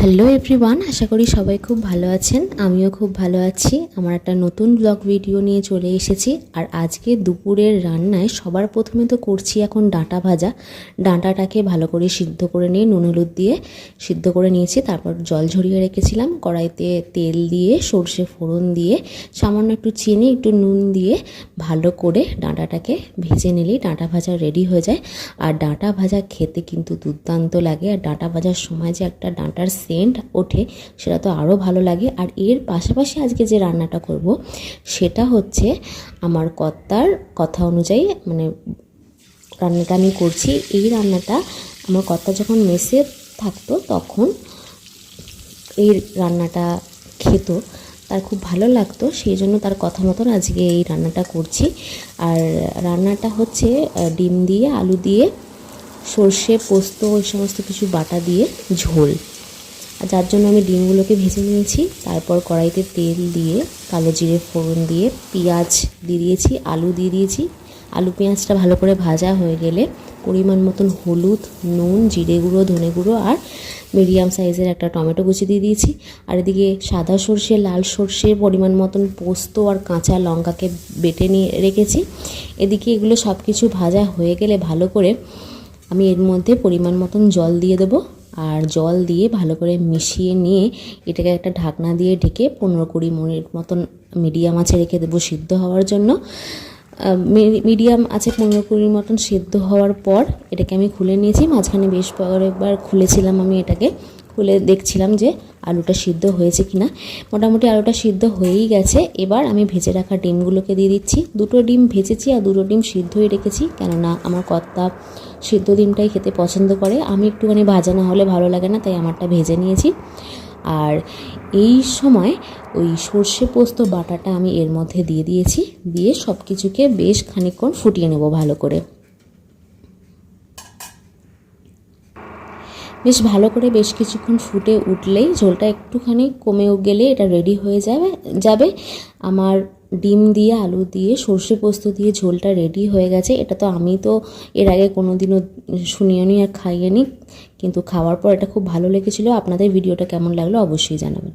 Hello everyone আশা করি সবাই খুব ভালো আছেন। আমিও খুব ভালো আছি। আমার একটা নতুন ব্লগ ভিডিও নিয়ে চলে এসেছি। আর আজকে দুপুরের রান্নায় সবার প্রথমে তো করছি এখন ডাঁটা ভাজা। ডাঁটাটাকে ভালো করে সিদ্ধ করে নিয়ে নুন, হলুদ দিয়ে সিদ্ধ করে নিয়েছি। তারপর জল ঝরিয়ে রেখেছিলাম। কড়াইতে তেল দিয়ে, সর্ষে ফোড়ন দিয়ে, সামান্য একটু চিনি, একটু নুন দিয়ে ভালো করে ডাঁটাটাকে ভেজে নিলেই ডাঁটা ভাজা রেডি হয়ে যায়। আর ডাঁটা ভাজা খেতে কিন্তু দুর্দান্ত লাগে। আর ডাঁটা ভাজার সময় যে একটা ডাঁটার সেন্ট ওঠে, সেটা তো আরও ভালো লাগে। আর এর পাশাপাশি আজকে যে রান্নাটা করব, সেটা হচ্ছে আমার কর্তার কথা অনুযায়ী মানে রান্নাটা আমি করছি। এই রান্নাটা আমার কর্তা যখন মেসে থাকতো, তখন এই রান্নাটা খেত। তার খুব ভালো লাগতো, সেই জন্য তার কথা মতন আজকে এই রান্নাটা করছি। আর রান্নাটা হচ্ছে ডিম দিয়ে, আলু দিয়ে, সর্ষে পোস্ত ওই সমস্ত কিছু বাটা দিয়ে ঝোল। আর যার জন্য আমি ডিমগুলোকে ভেজে নিয়েছি। তারপর কড়াইতে তেল দিয়ে, কালো জিরে ফোড়ন দিয়ে, পেঁয়াজ দিয়ে দিয়েছি, আলু দিয়ে দিয়েছি। আলু পেঁয়াজটা ভালো করে ভাজা হয়ে গেলে পরিমাণ মতন হলুদ, নুন, জিরে গুঁড়ো, ধনে গুঁড়ো আর মিডিয়াম সাইজের একটা টমেটো কুচি দিয়ে দিয়েছি। আর এদিকে সাদা সর্ষে, লাল সর্ষে পরিমাণ মতন পোস্ত আর কাঁচা লঙ্কাকে বেটে নিয়ে রেখেছি। এদিকে এগুলো সব কিছু ভাজা হয়ে গেলে ভালো করে আমি এর মধ্যে পরিমাণ মতন জল দিয়ে দেবো। আর জল দিয়ে ভালো করে মিশিয়ে নিয়ে এটাকে একটা ঢাকনা দিয়ে ঢেকে পনেরো কুড়ি মিনিট মতন মিডিয়াম আছে রেখে দেবো সিদ্ধ হওয়ার জন্য। মিডিয়াম আছে পনেরো কুড়ির মতন সেদ্ধ হওয়ার পর এটাকে আমি খুলে নিয়েছি। মাঝখানে বেশ কয়েকবার খুলেছিলাম আমি এটাকে। খুলে দেখছিলাম যে আলুটা সিদ্ধ হয়েছে কি না মোটামুটি আলুটা সিদ্ধ হয়েই গেছে। এবার আমি ভেজে রাখা ডিমগুলোকে দিয়ে দিচ্ছি। দুটো ডিম ভেজেছি আর দুটো ডিম সিদ্ধই রেখেছি, কেননা আমার কর্তা সিদ্ধ ডিমটাই খেতে পছন্দ করে। আমি একটুখানি ভাজা না হলে ভালো লাগে না, তাই আমারটা ভেজে নিয়েছি। আর এই সময় ওই সর্ষে পোস্ত বাটাটা আমি এর মধ্যে দিয়ে দিয়েছি। দিয়ে সব কিছুকে বেশ খানিকক্ষণ ফুটিয়ে নেব ভালো করে। বেশ ভালো করে বেশ কিছুক্ষণ ফুটে উঠলেই ঝোলটা একটুখানি কমেও গেলে এটা রেডি হয়ে যাবে যাবে। আমার ডিম দিয়ে, আলু দিয়ে, সর্ষে পোস্ত দিয়ে ঝোলটা রেডি হয়ে গেছে। এটা তো আমি তো এর আগে কোনো দিনও শুনিও নি আর খাইয়ে নি কিন্তু খাওয়ার পর এটা খুব ভালো লেগেছিলো। আপনাদের ভিডিওটা কেমন লাগল অবশ্যই জানাবেন।